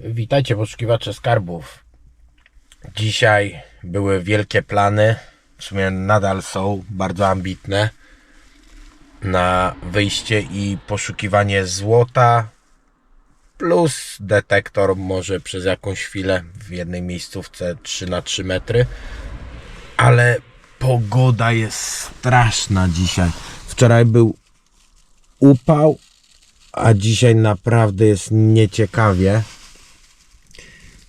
Witajcie poszukiwacze skarbów. Dzisiaj były wielkie plany, w sumie nadal są bardzo ambitne na wyjście i poszukiwanie złota plus detektor może przez jakąś chwilę w jednej miejscówce 3 na 3 metry. Ale pogoda jest straszna dzisiaj. Wczoraj był upał, a dzisiaj naprawdę jest nieciekawie.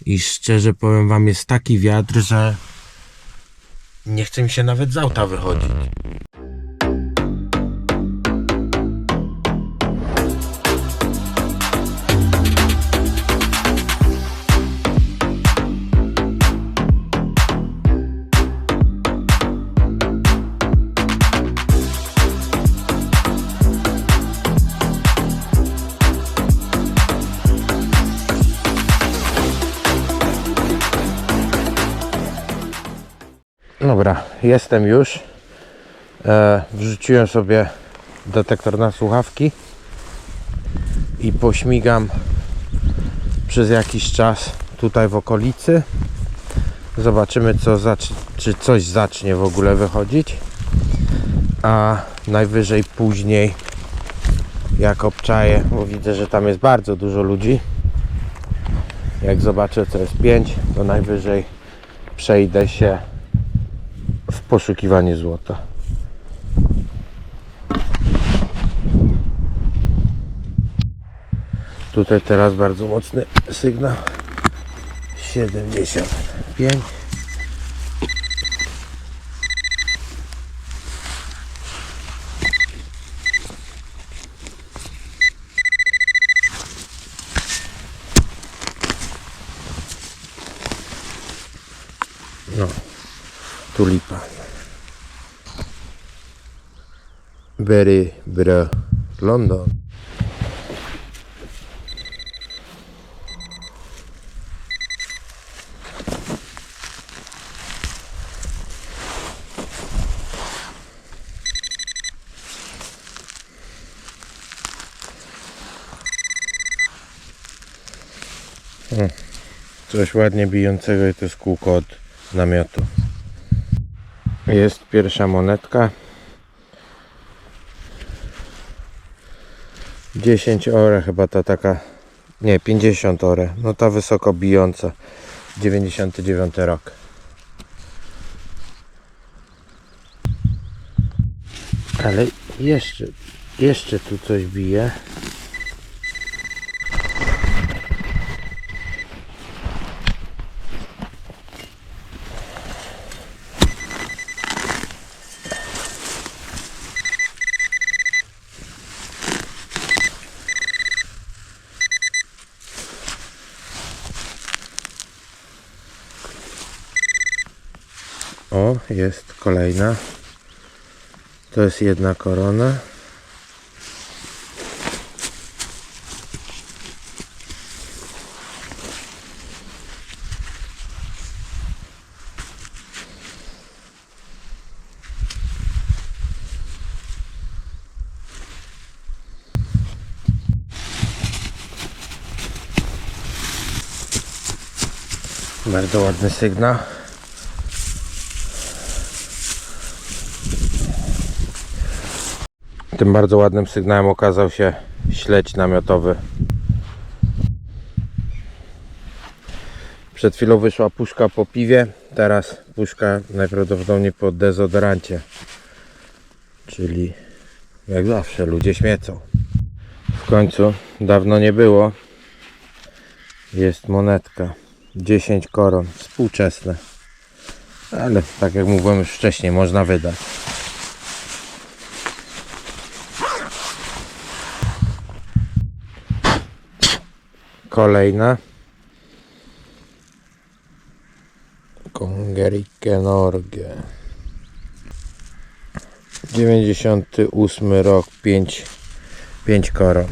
I szczerze powiem wam, jest taki wiatr, że nie chce mi się nawet z auta wychodzić. Jestem już. E, wrzuciłem sobie detektor na słuchawki i pośmigam przez jakiś czas tutaj w okolicy. Zobaczymy, co czy coś zacznie w ogóle wychodzić. A najwyżej później, jak obczaję, bo widzę, że tam jest bardzo dużo ludzi. Jak zobaczę, co jest 5, to najwyżej przejdę się poszukiwanie złota. Tutaj teraz bardzo mocny sygnał. 75. tulipan. Very bro London. Hmm. Coś ładnie bijącego i to jest kółko od namiotu. Jest pierwsza monetka. 10 ore chyba ta taka. Nie, 50 ore. No ta wysoko bijąca. 99 rok. Ale jeszcze, jeszcze tu coś bije. O, jest kolejna. To jest jedna korona. Bardzo ładny sygnał. Tym bardzo ładnym sygnałem okazał się śledź namiotowy. Przed chwilą wyszła puszka po piwie, teraz puszka najprawdopodobniej po dezodorancie. Czyli jak zawsze ludzie śmiecą. W końcu dawno nie było. Jest monetka. 10 koron. Współczesne. Ale tak jak mówiłem już wcześniej, można wydać. Kolejna. Kongerike Norge. 98 rok, 5, 5 koron.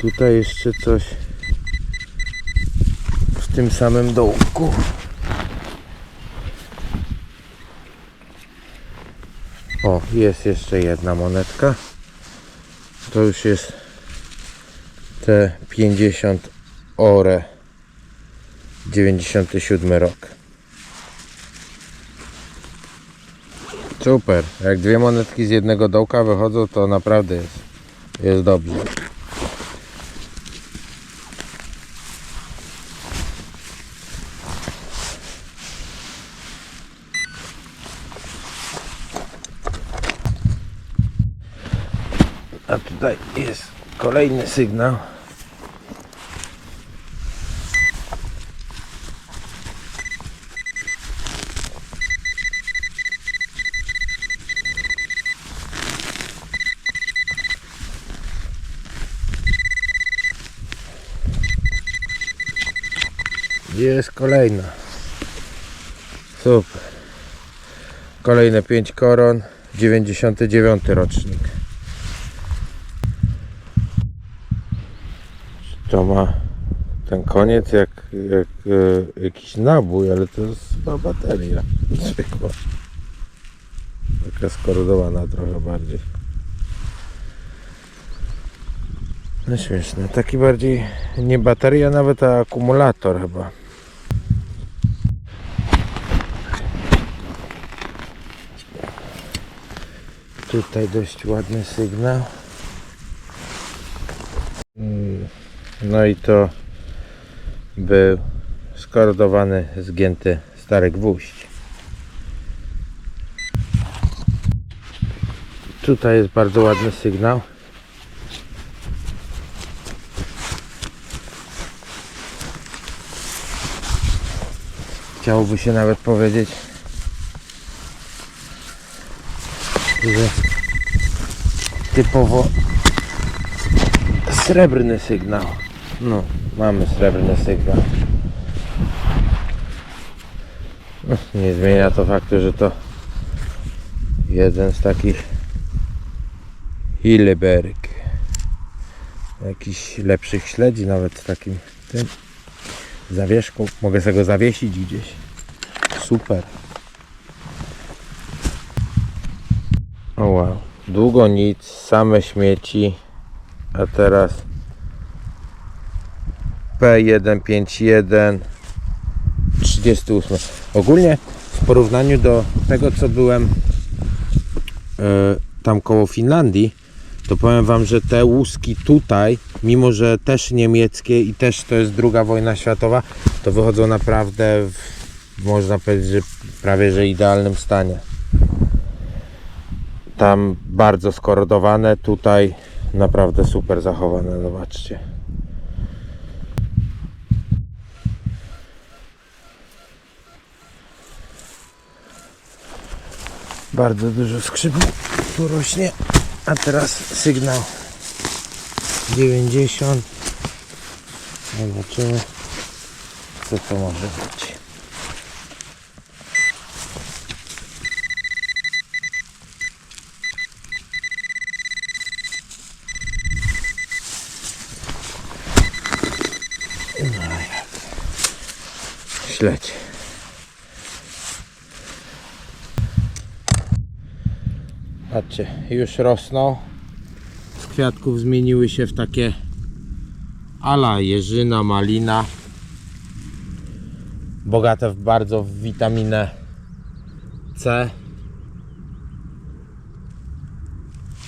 Tutaj jeszcze coś w tym samym dołku. O, jest jeszcze jedna monetka. To już jest te 50 ore 97 rok. Super. Jak dwie monetki z jednego dołka wychodzą, to naprawdę jest, jest dobrze. A tutaj jest kolejny sygnał. Jest kolejna. Super. Kolejne 5 koron. 99 rocznik. To ma ten koniec jak, jak e, jakiś nabój, ale to jest chyba bateria zwykła. Taka skorodowana trochę bardziej. No śmieszne. Taki bardziej nie bateria nawet, a akumulator chyba. Tutaj dość ładny sygnał. Mm, No i to był skorodowany, zgięty stary gwóźdź. Tutaj jest bardzo ładny sygnał. Chciałoby się nawet powiedzieć, że typowo srebrny sygnał. No, mamy srebrny sygnał. No, nie zmienia to faktu, że to jeden z takich Hilleberg. Jakiś lepszych śledzi nawet takim tym zawieszką. Mogę sobie go zawiesić gdzieś. Super. O wow. Długo nic, same śmieci. A teraz P151 38. Ogólnie w porównaniu do tego co byłem e, tam koło Finlandii, to powiem Wam, że te łuski tutaj, mimo że też niemieckie i też to jest druga wojna światowa, to wychodzą naprawdę w, można powiedzieć, że prawie że idealnym stanie. Tam bardzo skorodowane, tutaj naprawdę super zachowane, zobaczcie. Bardzo dużo skrzypów tu rośnie, a teraz sygnał 90. Zobaczymy, co to może być. No? Śledź. Patrzcie, już rosną. Z kwiatków zmieniły się w takie ala jeżyna, malina. Bogate w bardzo w witaminę C.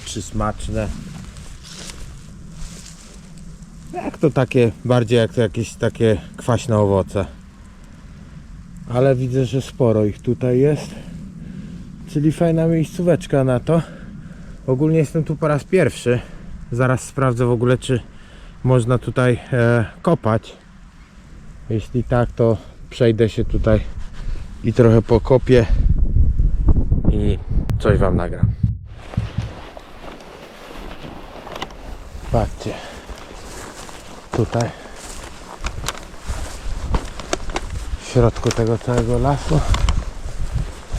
Czy smaczne? Jak to takie, bardziej jak to jakieś takie kwaśne owoce. Ale widzę, że sporo ich tutaj jest. Czyli fajna miejscóweczka na to. Ogólnie jestem tu po raz pierwszy. Zaraz sprawdzę w ogóle, czy można tutaj e, kopać. Jeśli tak, to przejdę się tutaj i trochę pokopię i coś Wam nagram. Patrzcie. Tutaj. W środku tego całego lasu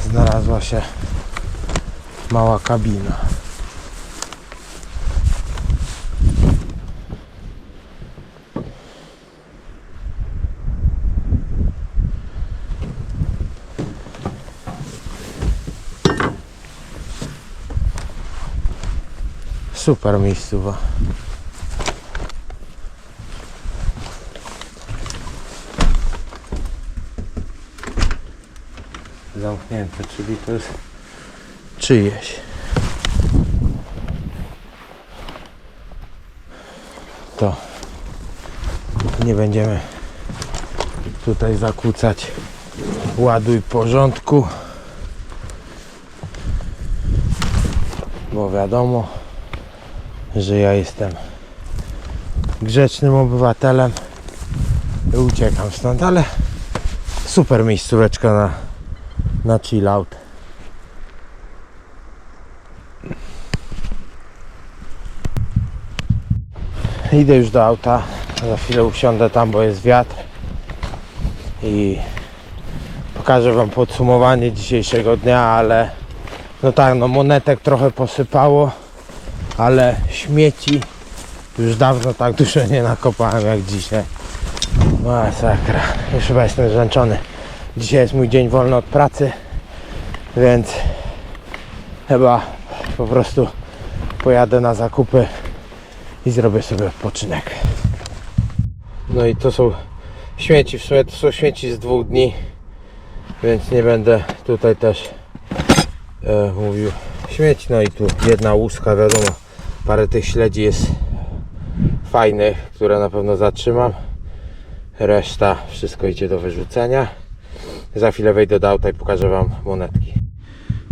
znalazła się mała kabina. Super miejscowa. Zamknięte, czyli to jest czyjeś. To nie będziemy tutaj zakłócać ładu i porządku. Bo wiadomo, że ja jestem grzecznym obywatelem i uciekam stąd, ale super miejscóweczka na, na chill out. Idę już do auta, za chwilę usiądę tam, bo jest wiatr i pokażę Wam podsumowanie dzisiejszego dnia, ale no tak, no monetek trochę posypało, ale śmieci już dawno tak dużo nie nakopałem jak dzisiaj. Masakra, już chyba jestem zmęczony. Dzisiaj jest mój dzień wolny od pracy, więc chyba po prostu pojadę na zakupy i zrobię sobie odpoczynek. No i to są śmieci, w sumie to są śmieci z dwóch dni, więc nie będę tutaj też e, mówił śmieci. No i tu jedna łuska, wiadomo, parę tych śledzi jest fajnych, które na pewno zatrzymam. Reszta wszystko idzie do wyrzucenia. Za chwilę wejdę do auta i pokażę Wam monetki.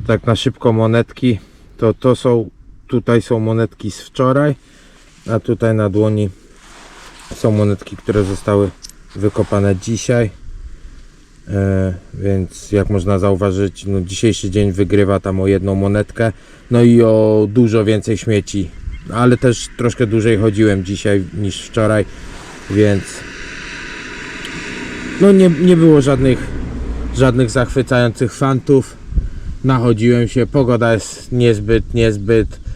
Tak na szybko monetki, to to są, tutaj są monetki z wczoraj, a tutaj na dłoni są monetki, które zostały wykopane dzisiaj. E, więc jak można zauważyć, no dzisiejszy dzień wygrywa tam o jedną monetkę, no i o dużo więcej śmieci, ale też troszkę dłużej chodziłem dzisiaj niż wczoraj, więc no nie, nie było żadnych, żadnych zachwycających fantów. Nachodziłem się, pogoda jest niezbyt, niezbyt